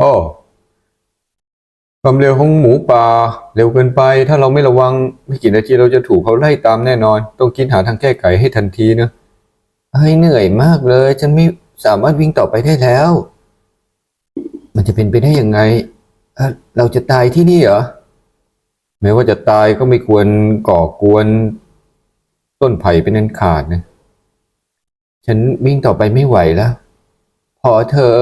โอ้ความเร็วของหมูป่าเร็วเกินไป ถ้าเราไม่ระวังไม่กี่นาทีเราจะถูกเขาไล่ตามแน่นอน ต้องคิดหาทางแก้ไขให้ทันทีนะเฮ้ยเหนื่อยมากเลย ฉันไม่สามารถวิ่งต่อไปได้แล้ว มันจะเป็นไปได้ยังไงเเราจะตายที่นี่เหรอแม้ว่าจะตายก็ไม่ควรก่อกวน ต้นไผ่เป็นอันขาดนะ ฉันวิ่งต่อไปไม่ไหวแล้ว พอเธอ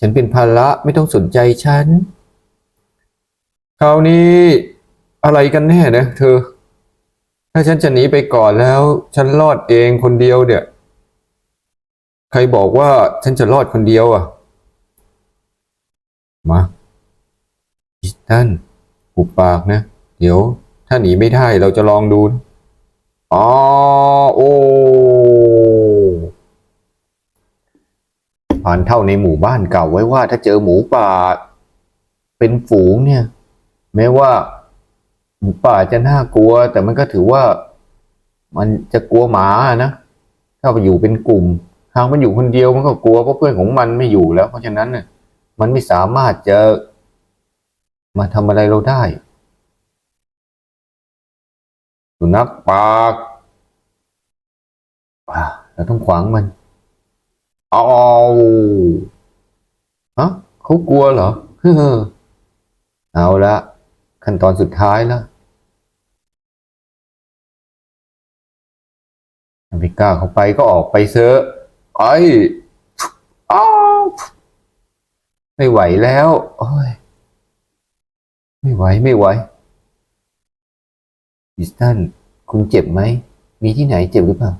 ฉันเป็นภาระไม่ต้องสนใจฉัน คราวนี้อะไรกันแน่นะเธอ ถ้าฉันจะหนีไปก่อนแล้ว ฉันรอดเองคนเดียวเนี่ย ใครบอกว่าฉันจะรอดคนเดียวอะ มาอิสตันหุบปากนะ เดี๋ยว ถ้าหนีไม่ได้เราจะลองดูอ๋อโอ้านเท่าในหมู่บ้านเก่าไว้ว่าถ้าเจอหมูป่า เป็นฝูงเนี่ย แม้ว่าหมูป่าจะน่ากลัว แต่มันก็ถือว่า มันจะกลัวหมานะถ้าไปอยู่เป็นกลุ่มหากมันอยู่คนเดียวมันก็กลัวเพราะเพื่อนของมันไม่อยู่แล้ว เพราะฉะนั้นเนี่ยมันไม่สามารถจะมาทำอะไรเราได้สุนัขปากอ่าเราต้องขวางมัน เอาฮะเขากลัวเหรอเฮ้อเอาละขั้นตอนสุดท้ายล้วไม่กล้าเข้าไปก็ออกไปเซอะไอ้อ้าวไม่ไหวแล้วโอ้ยไม่ไหวไม่ไหวอิสตันคุณเจ็บไหม มีที่ไหนเจ็บหรือเปล่า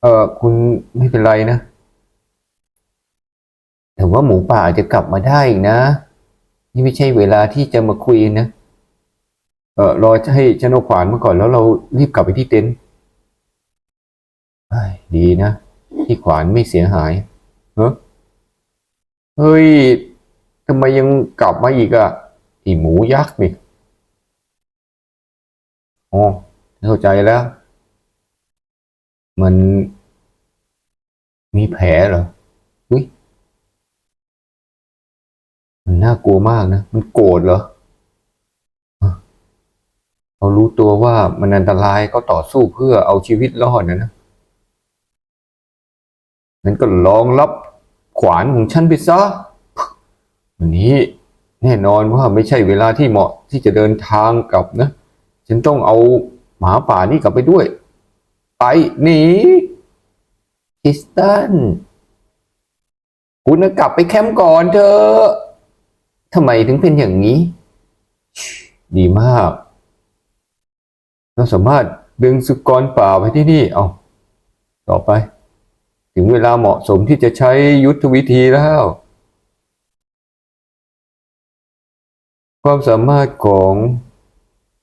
เออคุณไม่เป็นไรนะ แต่ว่าหมูป่าอาจจะกลับมาได้อีกนะ นี่ไม่ใช่เวลาที่จะมาคุยนะ เออรอให้ฉันเอาขวานมาก่อนแล้วเรารีบกลับไปที่เต็นท์ดีนะ ที่ขวานไม่เสียหายเฮ้เฮ้ยทำไมยังกลับมาอีกอะไอีหมูยักษ์นี่อ๋อเข้าใจแล้ว มันมีแผลเหรอ มันน่ากลัวมากนะ มันโกรธเหรอเขารู้ตัวว่ามันอันตรายก็ต่อสู้เพื่อเอาชีวิตรอดนะนะนั้นก็ลองรับขวานของฉันไปซะวันนี้แน่นอนว่าไม่ใช่เวลาที่เหมาะที่จะเดินทางกลับนะ ฉันต้องเอาหมาป่านี่กลับไปด้วย ไปหนีคิสตันคุณกลับไปแคมป์ก่อนเถอะ ทำไมถึงเป็นอย่างนี้ ดีมาก เราสามารถดึงสุกรป่าไปที่นี่ เอาต่อไป ถึงเวลาเหมาะสมที่จะใช้ยุทธวิธีแล้ว ความสามารถของ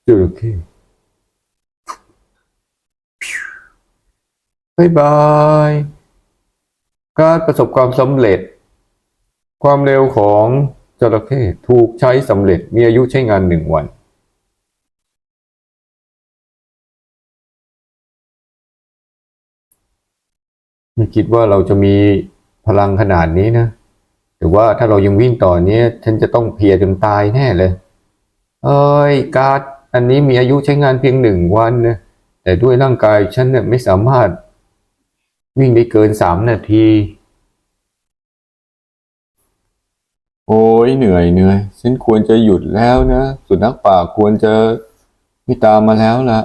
จระเข้บายบาย การประสบความสำเร็จ ความเร็วของ จระเข้ถูกใช้สำเร็จมีอายุใช้งานหนึ่งวันไม่คิดว่าเราจะมีพลังขนาดนี้นะแต่ว่าถ้าเรายังวิ่งต่อเนี้ยฉันจะต้องเพียจนตายแน่เลย เอ้ยการ์ดอันนี้มีอายุใช้งานเพียงหนึ่งวันนะแต่ด้วยร่างกายฉันเนี่ยไม่สามารถวิ่งได้เกินสามนาที โอ้ยเหนื่อยเหนื่อยฉันควรจะหยุดแล้วนะ สุนัขป่าควรจะไม่ตามมาแล้วล่ะ